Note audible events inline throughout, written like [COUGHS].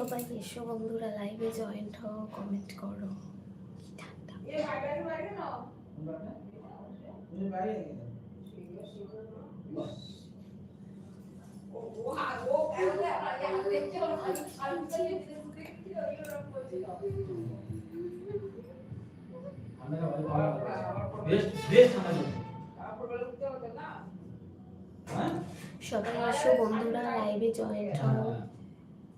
সবাই এসো বন্ধুরা লাইভে জয়েন্ট হও কমেন্ট করো। সবাই এসো বন্ধুরা লাইভে জয়েন্ট হও।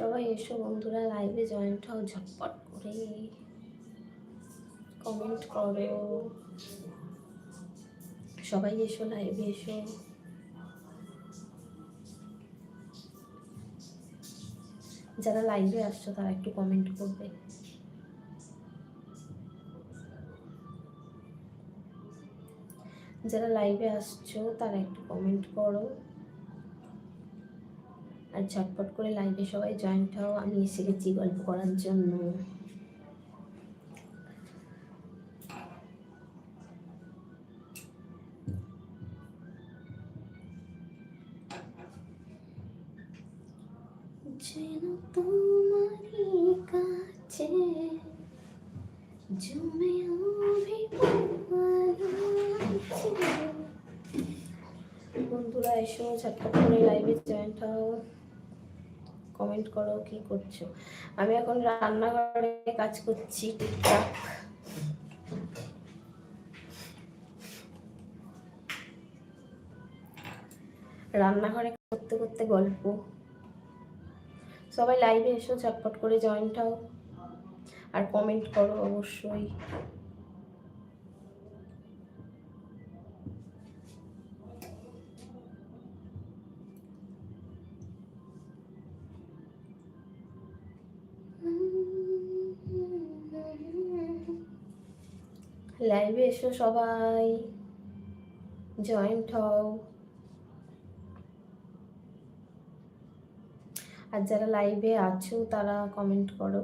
সবাই এসো বন্ধুরা লাইভে জয়েন্ট হও, ঝটপট করে কমেন্ট করো। সবাই এসো লাইভে এসো। যারা লাইভে আসছো, তারা একটু কমেন্ট করবে। যারা লাইভে আসছো, তারা একটু কমেন্ট করো। আর ঝটপট করে লাইভে সবাই জয়েন্ট হও। আমি এসে গেছি গল্প করার জন্য। কমেন্ট করো কি করছ? আমি এখন রান্নাঘরে কাজ করছি, টুকটাক। রান্নাঘরে করতে করতে গল্প। সবাই লাইভে এসো, ঝটপট করে জয়েন্ট হও আর কমেন্ট করো অবশ্যই। লাইভে এসো সবাই। জয়েন্ট হও। আর যারা লাইভে আছো, তারা কমেন্ট করো।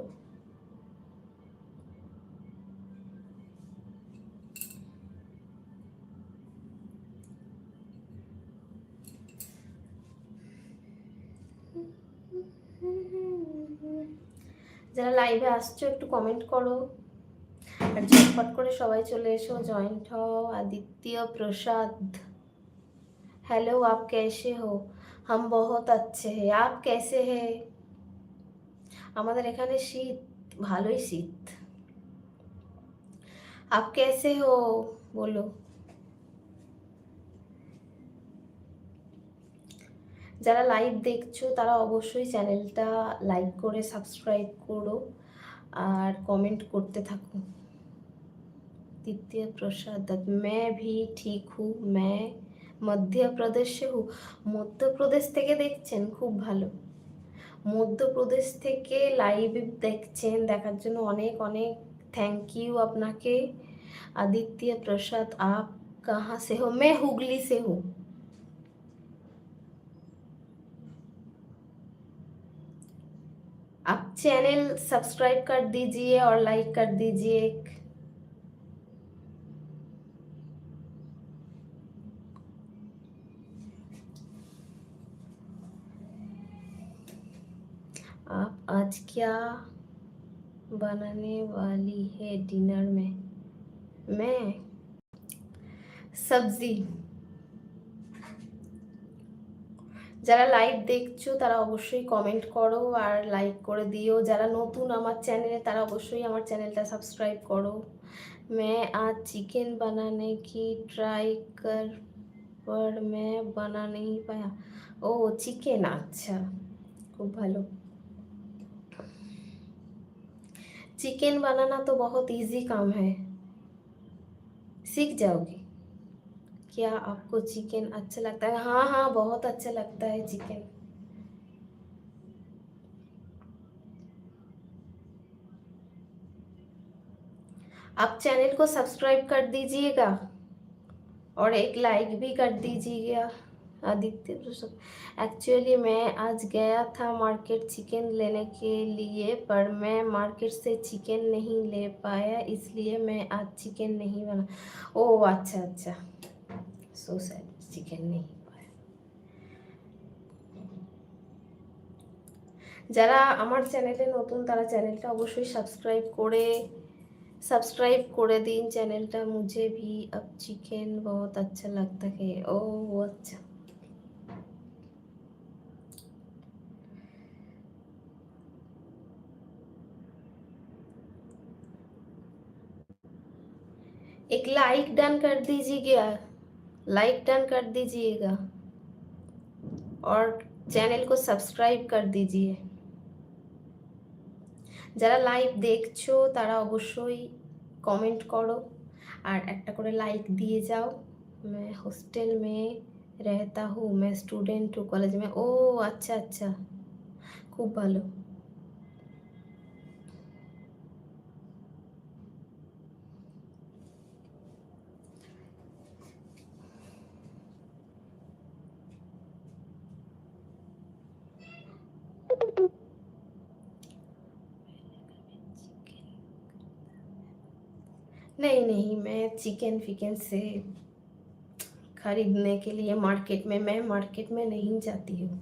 যারা লাইভে আসছো, একটু কমেন্ট করো। আর ঝটপট করে সবাই চলে এসো জয়েন্ট হও आदित्य प्रसाद हेलो आप कैसे हो हम बहुत अच्छे हैं आप कैसे हैं আমাদের এখানে শীত ভালোই শীত आप कैसे हो বলো যারা লাইভ দেখছো তারা অবশ্যই চ্যানেলটা লাইক করে সাবস্ক্রাইব করো আর কমেন্ট করতে থাকো द्वितीय प्रसाद दत्त मैं भी ठीक हूँ मैं মধ্যপ্রদেশ से हूँ মধ্যপ্রদেশ থেকে দেখছেন খুব ভালো মধ্যপ্রদেশ থেকে লাইভ দেখছেন দেখার জন্য অনেক অনেক থ্যাংক ইউ আপনাকে आदित्य प्रसाद आप कहाँ से हो मैं हुगली से हूँ आप चैनल सब्सक्राइब कर दीजिए और लाइक कर दीजिए आज क्या बनाने वाली है डिनर में मैं সবজি যারা লাইভ দেখছো তারা অবশ্যই কমেন্ট করো আর লাইক করে দিও যারা নতুন আমার চ্যানেলে তারা অবশ্যই আমার চ্যানেলটা সাবস্ক্রাইব করো मैं आज चिकन बनाने की ट्राई कर पर मैं बना नहीं पाया ও চিকেন আচ্ছা খুব ভালো चिकन बनाना तो बहुत इजी काम है। सीख जाओगी। क्या आपको चिकन अच्छा लगता है? हाँ हाँ बहुत अच्छा लगता है चिकन। आप चैनल को सब्सक्राइब कर दीजिएगा और एक लाइक भी कर दीजिएगा। आदित्य प्रसाद एक्चुअली मैं आज गया था मार्केट चिकन लेने के लिए पर मैं मार्केट से चिकन नहीं ले पाया इसलिए मैं आज चिकन नहीं बना ओ अच्छा अच्छा सो सैड चिकन नहीं पाया যারা আমার চ্যানেলে নতুন তারা চ্যানেলটা অবশ্যই সাবস্ক্রাইব করে सब्सक्राइब করে দিন চ্যানেলটা मुझे भी अब चिकन बहुत अच्छा लगता है ओ अच्छा एक लाइक डन कर दीजिएगा लाइक डन कर दीजिएगा और चैनल को सब्सक्राइब कर दीजिए যারা লাইভ দেখছো তারা অবশ্যই কমেন্ট করো আর একটা করে লাইক দিয়ে যাও मैं हॉस्टल में रहता हूँ मैं स्टूडेंट हूँ कॉलेज में ও আচ্ছা আচ্ছা খুব ভালো नहीं नहीं, मैं चिकन फिकन से खरीदने के लिए मार्केट में, मैं मार्केट में नहीं जाती हूँ।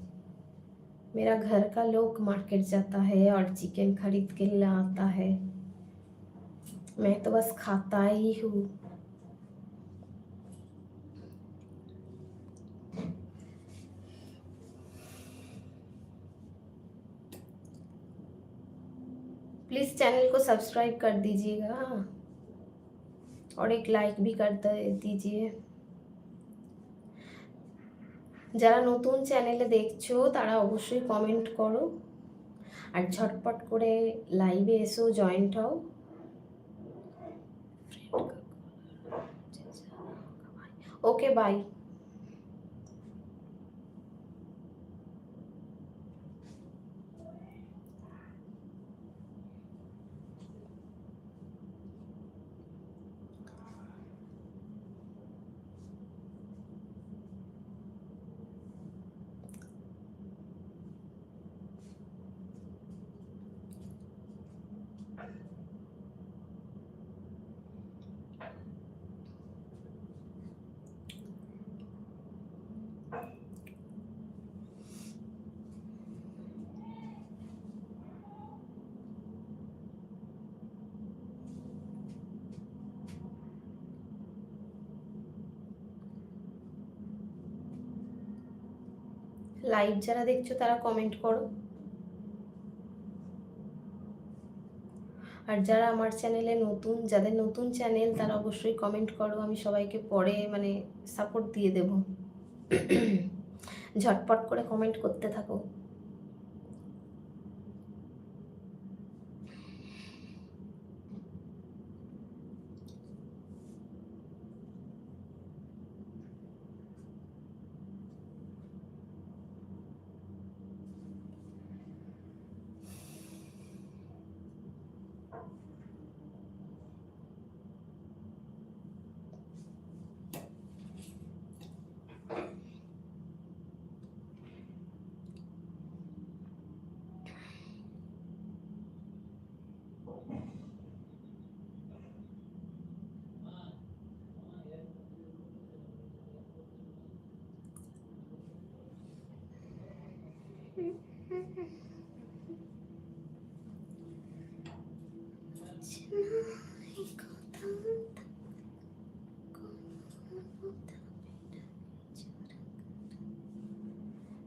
मेरा घर का लोग मार्केट जाता है और चिकन खरीद के लाता है। मैं तो बस खाता ही हूँ। प्लीज़ चैनल को सब्सक्राइब कर दीजिएगा। और एक लाइक भी कर दे- दीजिए যারা নতুন চ্যানেলে দেখছো তারা অবশ্যই কমেন্ট করো আর ঝটপট করে লাইভে এসো জয়েন্ট হও ওকে বাই লাইভ যারা দেখছ, তারা কমেন্ট করো। আর যারা আমার চ্যানেলে নতুন, যাদের নতুন চ্যানেল তারা অবশ্যই কমেন্ট করো। আমি সবাইকে পরে মানে সাপোর্ট দিয়ে দেব। [COUGHS] ঝটপট করে কমেন্ট করতে থাকো।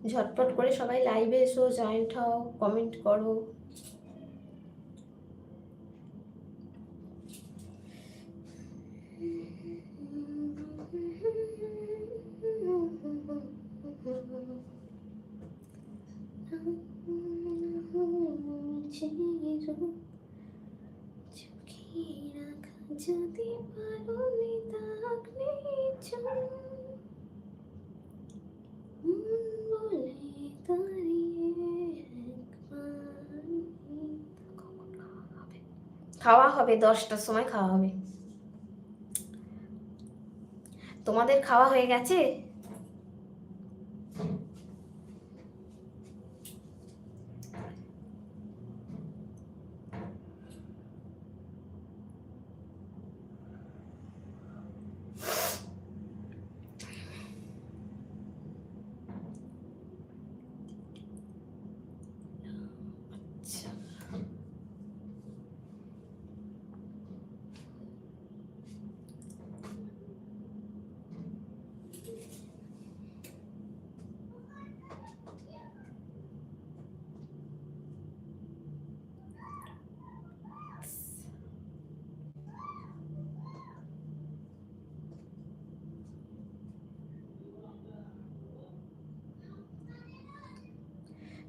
ঝটপট করে সবাই লাইভে এসো জয়েন্ট হও কমেন্ট করো যদি পারো নিতাগ্নে চল বলে দাঁড়িয়ে একবার খাওয়া হবে দশটার সময় খাওয়া হবে। তোমাদের খাওয়া হয়ে গেছে?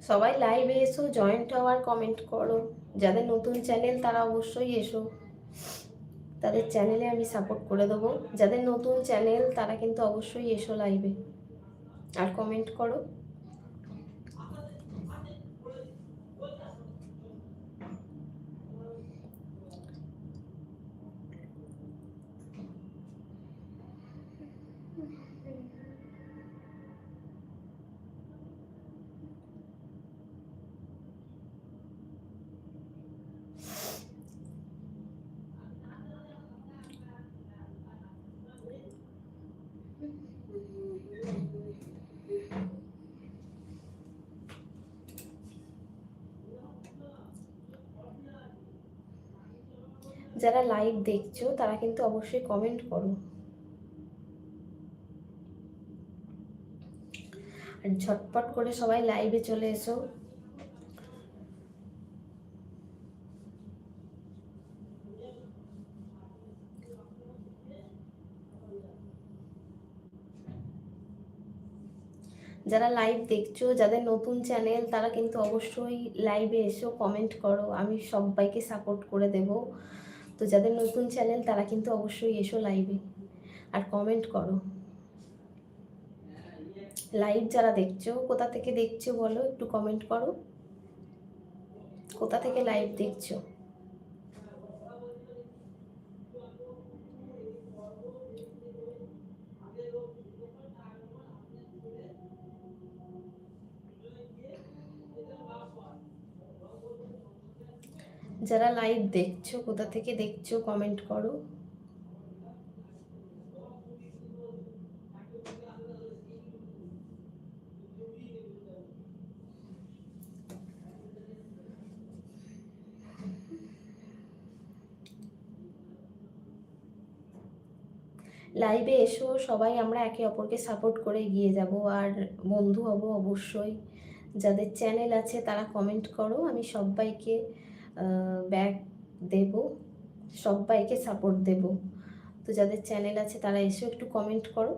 সবাই লাইভে এসো জয়েন্ট হওয়ার কমেন্ট করো। যাদের নতুন চ্যানেল তারা অবশ্যই এসো। তাদের চ্যানেলে আমি সাপোর্ট করে দেবো। যাদের নতুন চ্যানেল তারা কিন্তু অবশ্যই এসো লাইভে আর কমেন্ট করো। যারা লাইভ দেখছ, তারা কিন্তু অবশ্যই কমেন্ট করো। আর ঝটপট করে সবাই লাইভে চলে এসো। যারা লাইভ দেখছ, যাদের নতুন চ্যানেল তারা কিন্তু অবশ্যই লাইভে এসো কমেন্ট করো। আমি সবাইকে সাপোর্ট করে দেব। তো যাদের নতুন চ্যানেল, তারা কিন্তু অবশ্যই এসো লাইভে আর কমেন্ট করো। লাইভ যারা দেখছ, কোথা থেকে দেখছ বলো? একটু কমেন্ট করো। কোথা থেকে লাইভ দেখছ? যারা লাইভ দেখছ, কোথা থেকে দেখছ কমেন্ট করো। লাইভে এসো, সবাই আমরা একে অপরকে সাপোর্ট করে এগিয়ে যাব, আর বন্ধু হব অবশ্যই। যাদের চ্যানেল আছে, তারা কমেন্ট করো, আমি সবাইকে ব্যাক দেব সবাইকে সাপোর্ট দেব। তো যাদের চ্যানেল আছে তারা এসে একটু কমেন্ট করো।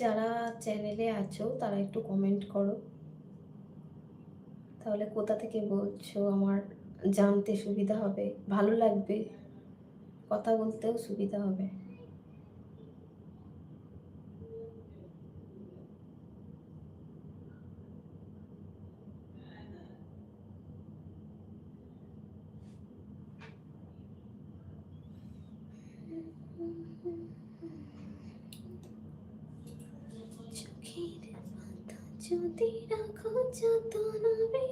যারা চ্যানেলে আছো, তারা একটু কমেন্ট করো। তাহলে কোথা থেকে বলছো? আমার জানতে সুবিধা হবে। ভালো লাগবে। কথা বলতেও সুবিধা হবে চোখের পাতা যদি রাখো যতন বেশে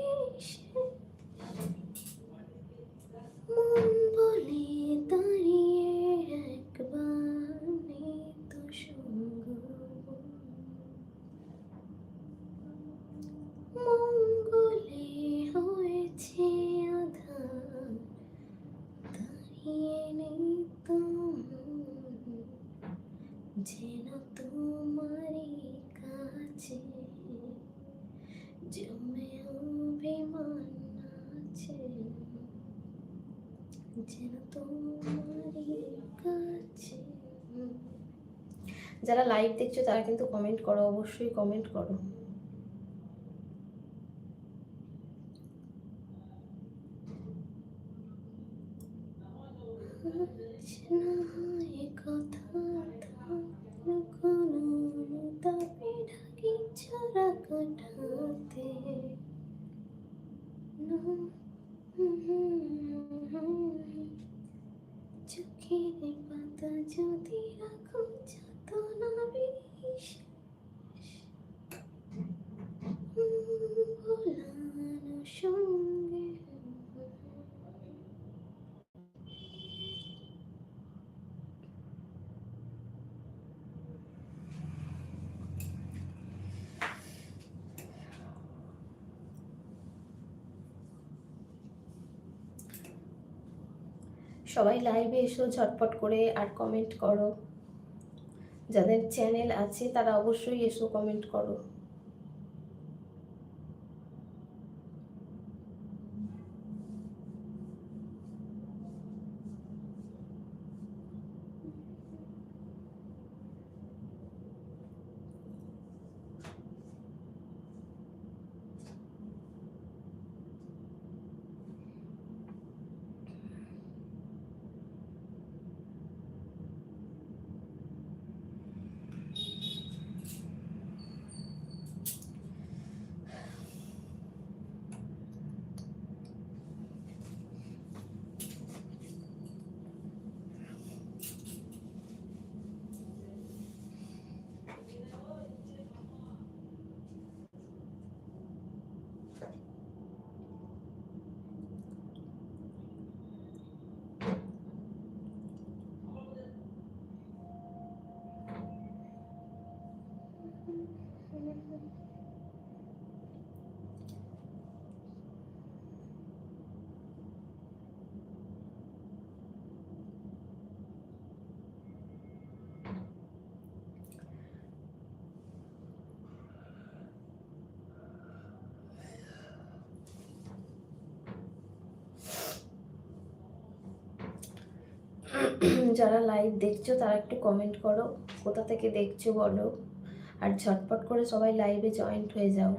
দেখছ তারা কিন্তু কমেন্ট করো অবশ্যই কমেন্ট করো। চোখের পাতা যদি রাখো যত না সবাই লাইভে এসো ঝটপট করে আর কমেন্ট করো। যাদের চ্যানেল আছে তারা অবশ্যই এসো কমেন্ট করো। যারা লাইভ দেখছ, তারা একটু কমেন্ট করো। কোথা থেকে দেখছ বলো? আর ঝটপট করে সবাই লাইভে জয়েন্ট হয়ে যাও।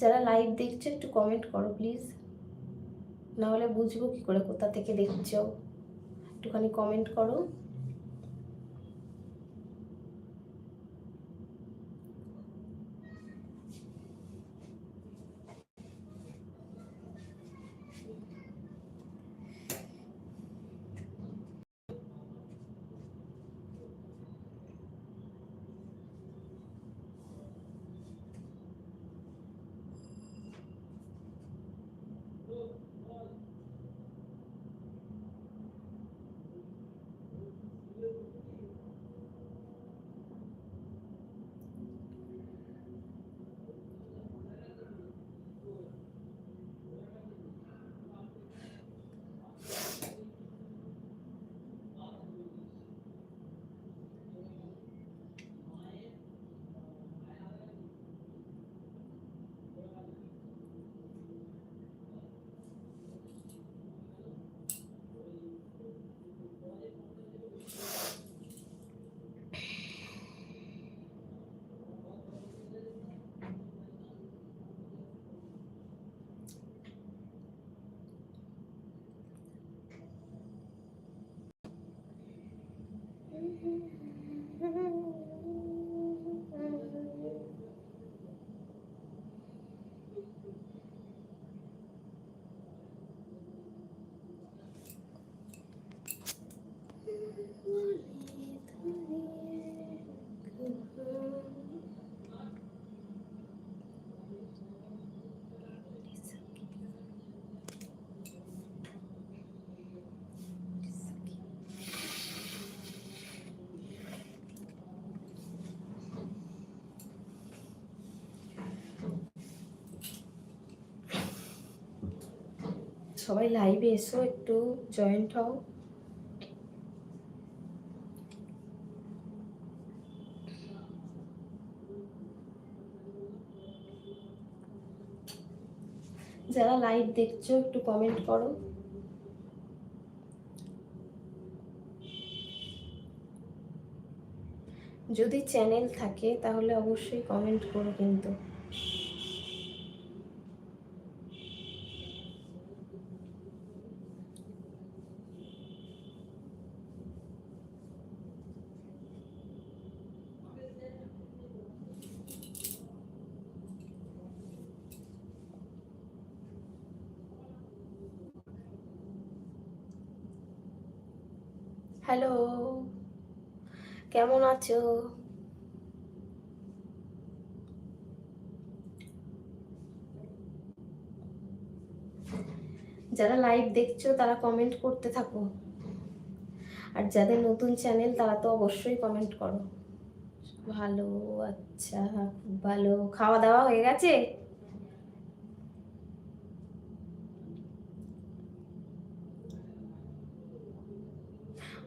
যারা লাইভ দেখছ, একটু কমেন্ট করো প্লিজ না হলে বুঝব কি করে, কোথা থেকে দেখছ? একটুখানি কমেন্ট করো। you. সবাই লাইভে এসো, একটু জয়েন্ট হও। যারা লাইভ দেখছ, একটু কমেন্ট করো। যদি চ্যানেল থাকে, তাহলে অবশ্যই কমেন্ট করো কিন্তু। হ্যালো। কেমন আছো? যারা লাইভ দেখছ, তারা কমেন্ট করতে থাকো। আর যাদের নতুন চ্যানেল তারা তো অবশ্যই কমেন্ট করো। ভালো আচ্ছা ভালো। খাওয়া দাওয়া হয়ে গেছে?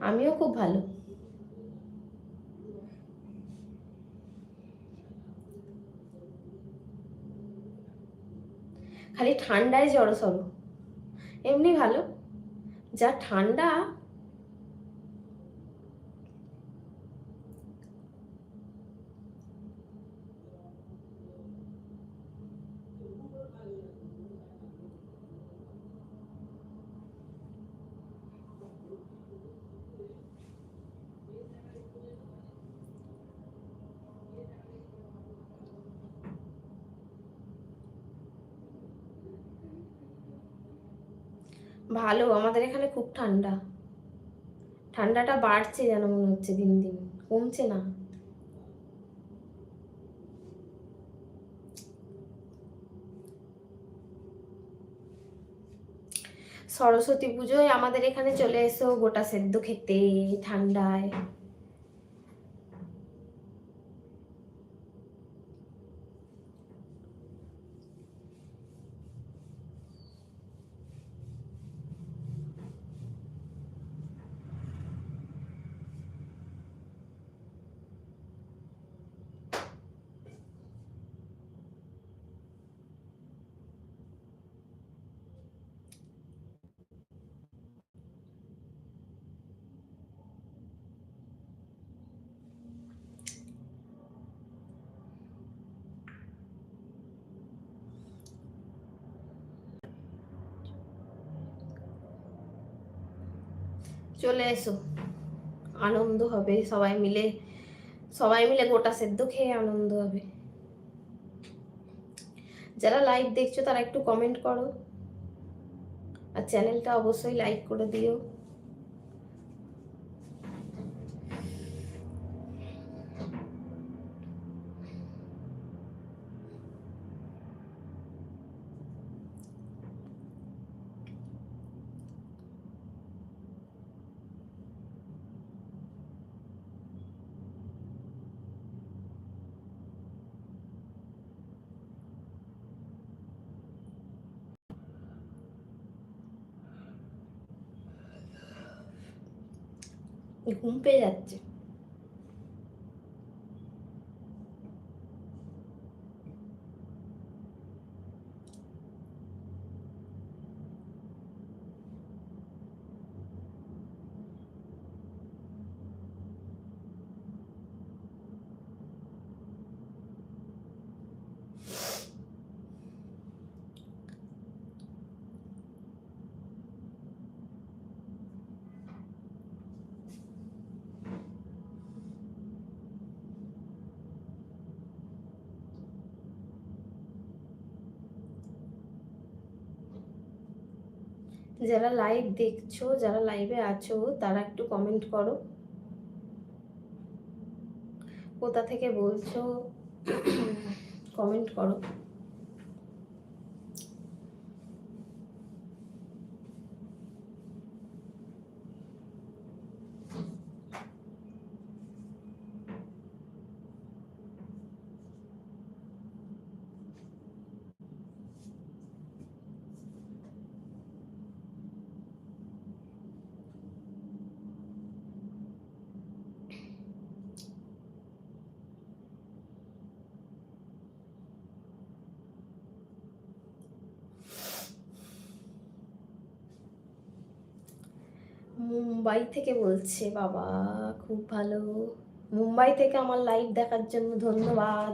আমিও খুব ভালো। খালি ঠান্ডায় জড়ো সরো। এমনি ভালো। যা ঠান্ডা ভালো, আমাদের এখানে খুব ঠান্ডা। ঠান্ডাটা বাড়ছে যেন মনে হচ্ছে দিন দিন, কমছে না। সরস্বতী পুজোয় আমাদের এখানে চলে এসো গোটা সেদ্ধ খেতে, ঠান্ডায়। চলে এসো। আনন্দ হবে, সবাই মিলে সবাই মিলে গোটা সেদ্ধ খেয়ে আনন্দ হবে। যারা লাইভ দেখছ তারা একটু কমেন্ট করো। আর চ্যানেলটা অবশ্যই লাইক করে দিও। ঘুম পেয়ে যাচ্ছে। যারা লাইভ দেখছ, যারা লাইভে আছো, তারা একটু কমেন্ট করো। কোথা থেকে বলছো? [COUGHS] কমেন্ট করো। মুম্বাই থেকে বলছে বাবা খুব ভালো। মুম্বাই থেকে আমার লাইভ দেখার জন্য ধন্যবাদ।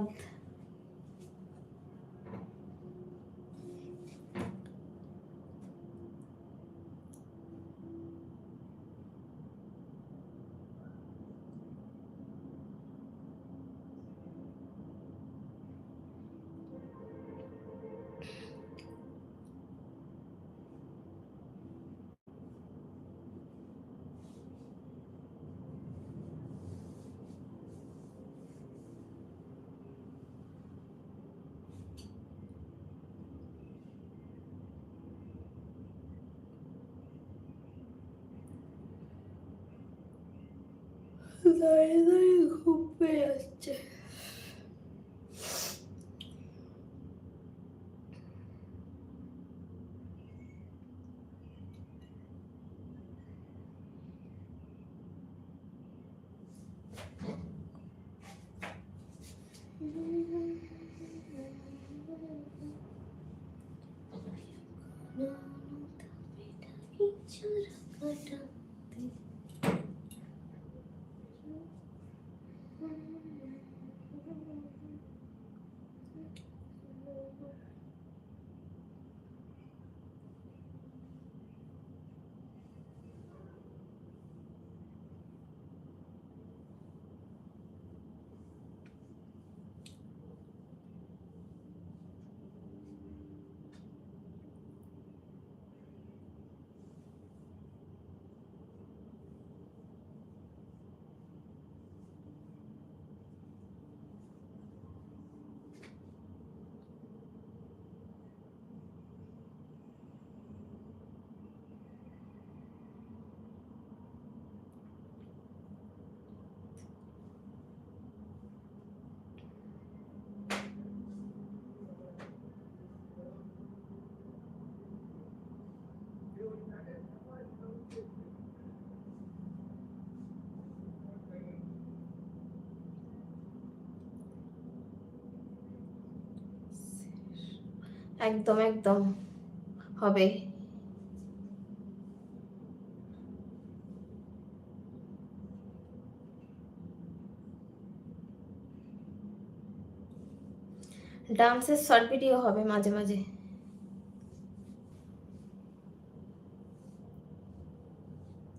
একদম একদম। হবে। ডান্সের শর্ট ভিডিও হবে মাঝে মাঝে।